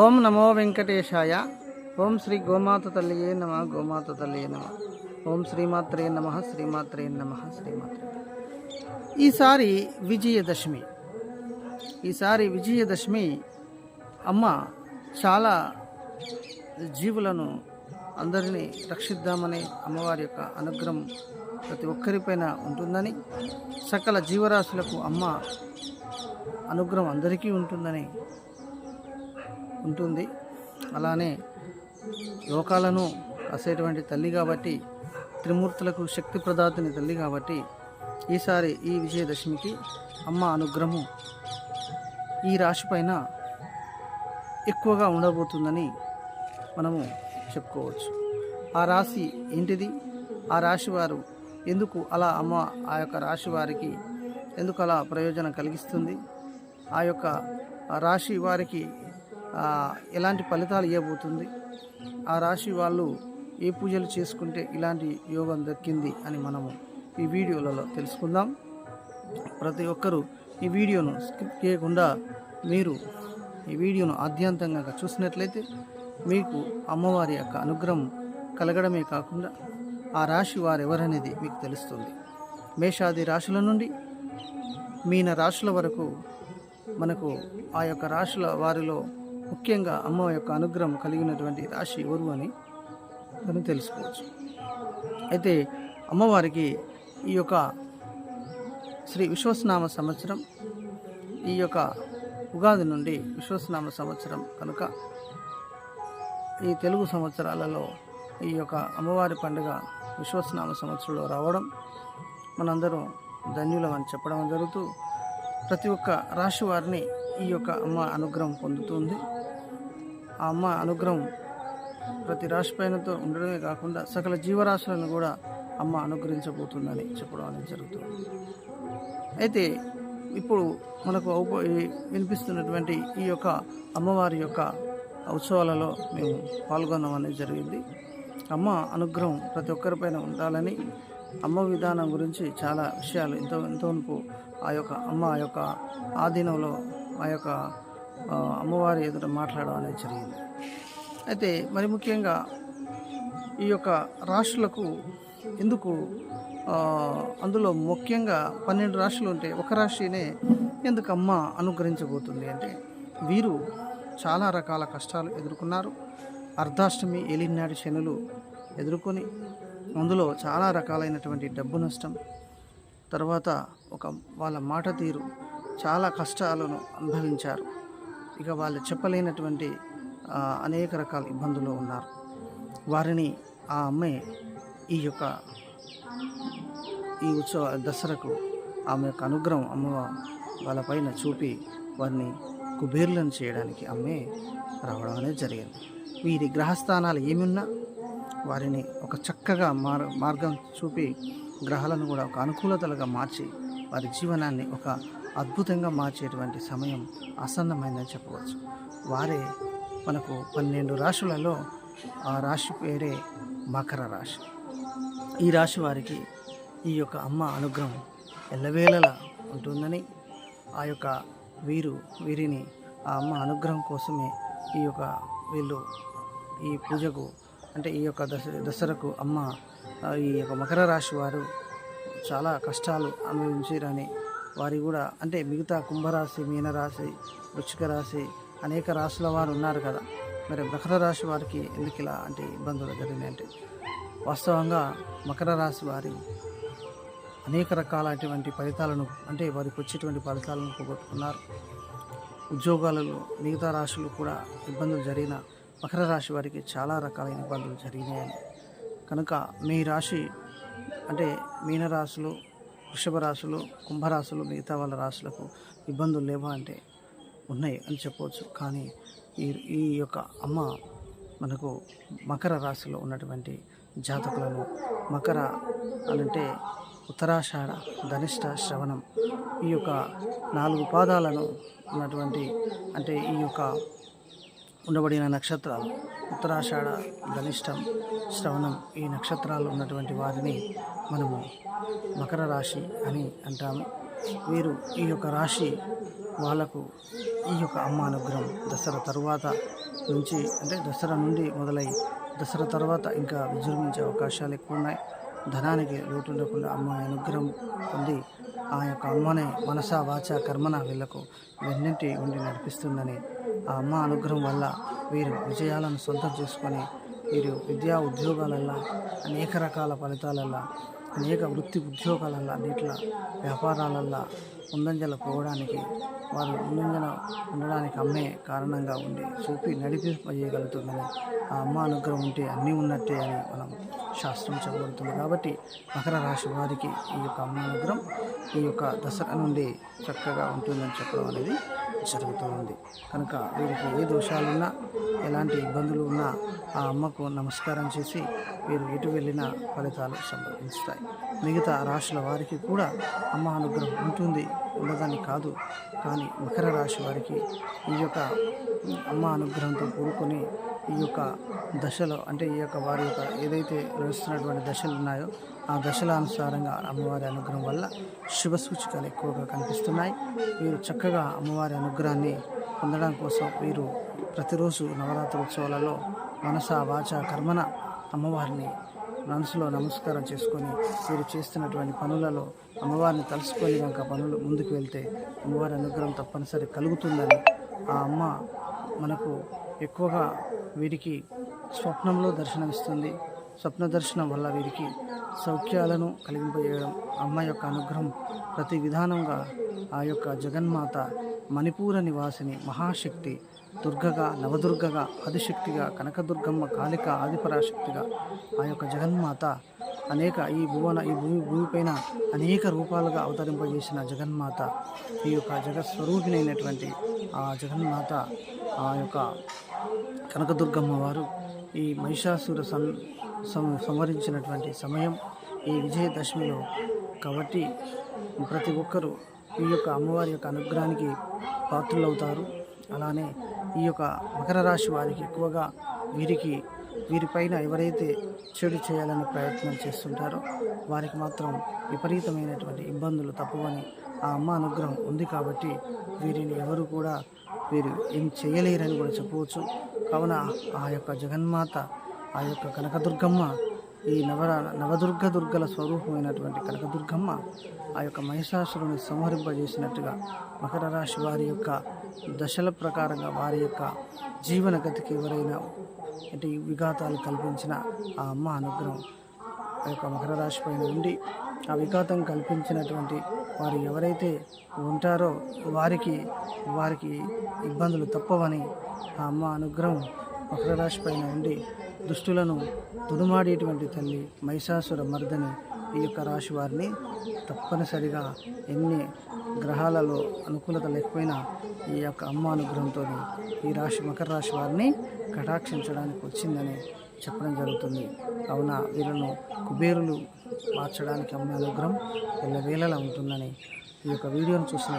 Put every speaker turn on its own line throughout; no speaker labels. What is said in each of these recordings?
ఓం నమో వెంకటేశాయ. ఓం శ్రీ గోమాత తల్లియే నమ గోమాత తల్లియే నమ. ఓం శ్రీమాత్రే నమ శ్రీమాత్రే నమ శ్రీమాత్రే ఈసారి విజయదశమి. ఈసారి విజయదశమి అమ్మ చాలా జీవులను అందరినీ రక్షిద్దామని అమ్మవారి యొక్క అనుగ్రహం ప్రతి ఒక్కరిపైన ఉంటుందని సకల జీవరాశులకు అమ్మ అనుగ్రహం అందరికీ ఉంటుందని ఉంటుంది. అలానే లోకాలను కాసేటువంటి తల్లి కాబట్టి త్రిమూర్తులకు శక్తి ప్రదాతని తల్లి కాబట్టి ఈసారి ఈ విజయదశమికి అమ్మ అనుగ్రహం ఈ రాశి పైన ఎక్కువగా ఉండబోతుందని మనము చెప్పుకోవచ్చు. ఆ రాశి ఏంటిది? ఆ రాశి వారు ఎందుకు అలా అమ్మ ఆ యొక్క రాశి వారికి ఎందుకు అలా ప్రయోజనం కలిగిస్తుంది? ఆ యొక్క ఆ రాశి వారికి ఎలాంటి ఫలితాలు ఇవ్వబోతుంది? ఆ రాశి వాళ్ళు ఏ పూజలు చేసుకుంటే ఇలాంటి యోగం దక్కింది అని మనము ఈ వీడియోలలో తెలుసుకుందాం. ప్రతి ఒక్కరూ ఈ వీడియోను స్కిప్ చేయకుండా మీరు ఈ వీడియోను ఆద్యంతంగా చూసినట్లయితే మీకు అమ్మవారి యొక్క అనుగ్రహం కలగడమే కాకుండా ఆ రాశి వారు ఎవరనేది మీకు తెలుస్తుంది. మేషాది రాశుల నుండి మీన రాశుల వరకు మనకు ఆ యొక్క రాశుల వారిలో ముఖ్యంగా అమ్మ యొక్క అనుగ్రహం కలిగినటువంటి రాశి ఎవరు అని మనం తెలుసుకోవచ్చు. అయితే అమ్మవారికి ఈ యొక్క శ్రీ విశ్వస్నామ సంవత్సరం ఈ యొక్క ఉగాది నుండి విశ్వస్నామ సంవత్సరం కనుక ఈ తెలుగు సంవత్సరాలలో ఈ యొక్క అమ్మవారి పండుగ విశ్వస్నామ సంవత్సరంలో రావడం మనందరం ధన్యులం అని చెప్పడం జరుగుతూ ప్రతి ఒక్క రాశి వారిని ఈ యొక్క అమ్మ అనుగ్రహం పొందుతుంది ఆ అమ్మ అనుగ్రహం ప్రతి రాశి పైనతో ఉండడమే కాకుండా సకల జీవరాశులను కూడా అమ్మ అనుగ్రహించబోతుందని చెప్పడం అనేది జరుగుతుంది. అయితే ఇప్పుడు మనకు వినిపిస్తున్నటువంటి ఈ యొక్క అమ్మవారి యొక్క ఉత్సవాలలో మేము పాల్గొనడం అనేది జరిగింది. అమ్మ అనుగ్రహం ప్రతి ఒక్కరిపైన ఉండాలని అమ్మ విధానం గురించి చాలా విషయాలు ఎంతో ఎంతోపు ఆ యొక్క అమ్మ ఆ యొక్క ఆధీనంలో ఆ యొక్క అమ్మవారి ఎదుట మాట్లాడడం అనేది జరిగింది. అయితే మరి ముఖ్యంగా ఈ యొక్క రాష్ట్రాలకు ఎందుకు అందులో ముఖ్యంగా పన్నెండు రాష్ట్రాలు ఉంటే ఒక రాశినే ఎందుకు అమ్మ అనుగ్రహించబోతుంది అంటే వీరు చాలా రకాల కష్టాలు ఎదుర్కొన్నారు. అర్ధాష్టమి ఏలినాటి శనులు ఎదుర్కొని అందులో చాలా రకాలైనటువంటి డబ్బు నష్టం తర్వాత ఒక వాళ్ళ మాట తీరు చాలా కష్టాలను అనుభవించారు. ఇక వాళ్ళు చెప్పలేనటువంటి అనేక రకాల ఇబ్బందులు ఉన్నారు. వారిని ఆ అమ్మాయి ఈ యొక్క ఈ ఉత్సవ దసరకు ఆమె యొక్క అనుగ్రహం అమ్మ వాళ్ళపైన చూపి వారిని కుబేర్లను చేయడానికి అమ్మే రావడం అనేది జరిగింది. వీరి గ్రహస్థానాలు ఏమున్నా వారిని ఒక చక్కగా మార్ మార్గం చూపి గ్రహాలను కూడా ఒక అనుకూలతలుగా మార్చి వారి జీవనాన్ని ఒక అద్భుతంగా మార్చేటువంటి సమయం ఆసన్నమైందని చెప్పవచ్చు. వారే మనకు పన్నెండు రాశులలో ఆ రాశి పేరే మకర రాశి. ఈ రాశి వారికి ఈ యొక్క అమ్మ అనుగ్రహం ఎల్లవేళలా ఉంటుందని ఆ యొక్క వీరు వీరిని ఆ అమ్మ అనుగ్రహం కోసమే ఈ యొక్క వీళ్ళు ఈ పూజకు అంటే ఈ యొక్క దస దసరకు అమ్మ ఈ యొక్క మకర రాశి వారు చాలా కష్టాలు అనుభవించారని వారి కూడా అంటే మిగతా కుంభరాశి మీనరాశి వృశ్చిక రాశి అనేక రాశుల వారు ఉన్నారు కదా. మరి మకర రాశి వారికి ఎందుకు ఇలా అంటే ఇబ్బందులు జరిగినాయి అంటే వాస్తవంగా మకర రాశి వారి అనేక రకాలైనటువంటి ఫలితాలను అంటే వారికి వచ్చేటువంటి ఫలితాలను పోగొట్టుకున్నారు. ఉద్యోగాలలో మిగతా రాశులు కూడా ఇబ్బందులు జరిగిన మకర రాశి వారికి చాలా రకాలైన ఇబ్బందులు జరిగినాయని. కనుక మీ రాశి అంటే మీనరాశులు వృషభ రాశులు కుంభరాశులు మిగతా వాళ్ళ రాశులకు ఇబ్బందులు లేవా అంటే ఉన్నాయి అని చెప్పవచ్చు. కానీ ఈ ఈ యొక్క అమ్మ మనకు మకర రాశిలో ఉన్నటువంటి జాతకులను మకర అనంటే ఉత్తరాషాఢ ధనిష్ట శ్రవణం ఈ యొక్క నాలుగు పాదాలను ఉన్నటువంటి అంటే ఈ యొక్క ఉండబడిన నక్షత్రాలు. ఉత్తరాషాఢ ధనిష్టం శ్రవణం ఈ నక్షత్రాలు ఉన్నటువంటి వారిని మనము మకర రాశి అని అంటాము. వీరు ఈ యొక్క రాశి వాళ్ళకు ఈ యొక్క అమ్మ అనుగ్రహం. దసరా తర్వాత నుంచి అంటే దసరా నుండి మొదలై దసరా తర్వాత ఇంకా విజృంభించే అవకాశాలు ఎక్కువ ఉన్నాయి. ధనానికి లోటు లేకుండా అమ్మాయి అనుగ్రహం పొంది ఆ యొక్క అమ్మనే మనసా వాచ కర్మన వీళ్ళకు వెన్నింటి ఉండి నడిపిస్తుందని ఆ అమ్మ అనుగ్రహం వల్ల వీరు విజయాలను సొంతం చేసుకొని వీరు విద్యా ఉద్యోగాలల్లో అనేక రకాల ఫలితాలల్లో అనేక వృత్తి ఉద్యోగాలల్లో అన్నిట్లో వ్యాపారాలల్లో ముందంజల పోవడానికి వారు ముందంజల ఉండడానికి అమ్మే కారణంగా ఉండి చూపి నడిపింపజేయగలుగుతుందని ఆ అమ్మ అనుగ్రహం ఉంటే అన్నీ ఉన్నట్టే అని మనం శాస్త్రం చెప్పబడుతుంది కాబట్టి మకర రాశి వారికి ఈ యొక్క అమ్మ అనుగ్రహం ఈ యొక్క దసరా నుండి చక్కగా ఉంటుందని చెప్పడం అనేది జరుగుతూ ఉంది కనుక వీరికి ఏ దోషాలున్నా ఎలాంటి ఇబ్బందులు ఉన్నా ఆ అమ్మకు నమస్కారం చేసి వీరు ఎటు వెళ్ళినా ఫలితాలు సంభవిస్తాయి. మిగతా రాశుల వారికి కూడా అమ్మ అనుగ్రహం ఉంటుంది. ఉండదని కాదు కానీ మకర రాశి వారికి ఈ యొక్క అమ్మ అనుగ్రహంతో కూడుకొని ఈ యొక్క దశలో అంటే ఈ యొక్క వారి యొక్క ఏదైతే నడుస్తున్నటువంటి దశలు ఉన్నాయో ఆ దశల అనుసారంగా అమ్మవారి అనుగ్రహం వల్ల శుభ సూచికలు ఎక్కువగా కనిపిస్తున్నాయి. వీరు చక్కగా అమ్మవారి అనుగ్రహాన్ని పొందడం కోసం వీరు ప్రతిరోజు నవరాత్రి ఉత్సవాలలో మనస వాచ కర్మన అమ్మవారిని మనసులో నమస్కారం చేసుకొని వీరు చేస్తున్నటువంటి పనులలో అమ్మవారిని తలుసుకొని కనుక పనులు ముందుకు వెళ్తే అమ్మవారి అనుగ్రహం తప్పనిసరి కలుగుతుందని ఆ అమ్మ మనకు ఎక్కువగా వీరికి స్వప్నంలో దర్శనమిస్తుంది. స్వప్న దర్శనం వల్ల వీరికి సౌఖ్యాలను కలిగింపజేయడం అమ్మ యొక్క అనుగ్రహం ప్రతి విధానంగా ఆ యొక్క జగన్మాత మణిపూర నివాసిని మహాశక్తి దుర్గగా నవదుర్గగా ఆదిశక్తిగా కనకదుర్గమ్మ కాళిక ఆదిపరాశక్తిగా ఆ యొక్క జగన్మాత అనేక ఈ భువన ఈ భూమి భూమిపైన అనేక రూపాలుగా అవతరింపజేసిన జగన్మాత ఈ యొక్క జగత్స్వరూపిణైనటువంటి ఆ జగన్మాత ఆ యొక్క కనకదుర్గమ్మ వారు ఈ మహిషాసుర సం సంవరించినటువంటి సమయం ఈ విజయదశమిలో కాబట్టి ప్రతి ఒక్కరూ ఈ యొక్క అమ్మవారి యొక్క అనుగ్రహానికి పాత్రులవుతారు. అలానే ఈ యొక్క మకర రాశి వారికి ఎక్కువగా వీరికి వీరిపైన ఎవరైతే చెడు చేయాలని ప్రయత్నం చేస్తుంటారో వారికి మాత్రం విపరీతమైనటువంటి ఇబ్బందులు తప్పవని ఆ అమ్మ అనుగ్రహం ఉంది కాబట్టి వీరిని ఎవరు కూడా వీరు ఏం చేయలేరని కూడా చెప్పవచ్చు. కావున ఆ యొక్క జగన్మాత ఆ యొక్క కనకదుర్గమ్మ ఈ నవ నవదుర్గ దుర్గల స్వరూపమైనటువంటి కనకదుర్గమ్మ ఆ యొక్క మహిషాసురుని సంహరింపజేసినట్టుగా మకర రాశి వారి యొక్క దశల ప్రకారంగా వారి యొక్క జీవన గతికి ఎవరైనా అంటే విఘాతాలు కల్పించిన ఆ అమ్మ అనుగ్రహం ఆ యొక్క మకర రాశి పైన ఉండి అవికాతం కల్పించినటువంటి వారు ఎవరైతే ఉంటారో వారికి వారికి ఇబ్బందులు తప్పవని ఆ అమ్మ అనుగ్రహం వక్రరాశి పైన ఉండి దుష్టులను తుడుమాడేటువంటి తల్లి మహిషాసుర మర్దని ఈ యొక్క రాశి వారిని తప్పనిసరిగా ఎన్ని గ్రహాలలో అనుకూలత లేకపోయినా ఈ యొక్క అమ్మ అనుగ్రహంతో ఈ రాశి మకర రాశి వారిని కటాక్షించడానికి వచ్చిందని చెప్పడం జరుగుతుంది. కావున వీళ్ళను కుబేరులు మార్చడానికి అమ్మ అనుగ్రహం ఎల్లవేళలా ఉంటుందని ఈ యొక్క వీడియోను చూసిన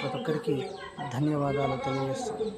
ప్రతి ఒక్కరికి ధన్యవాదాలు తెలియజేస్తాను.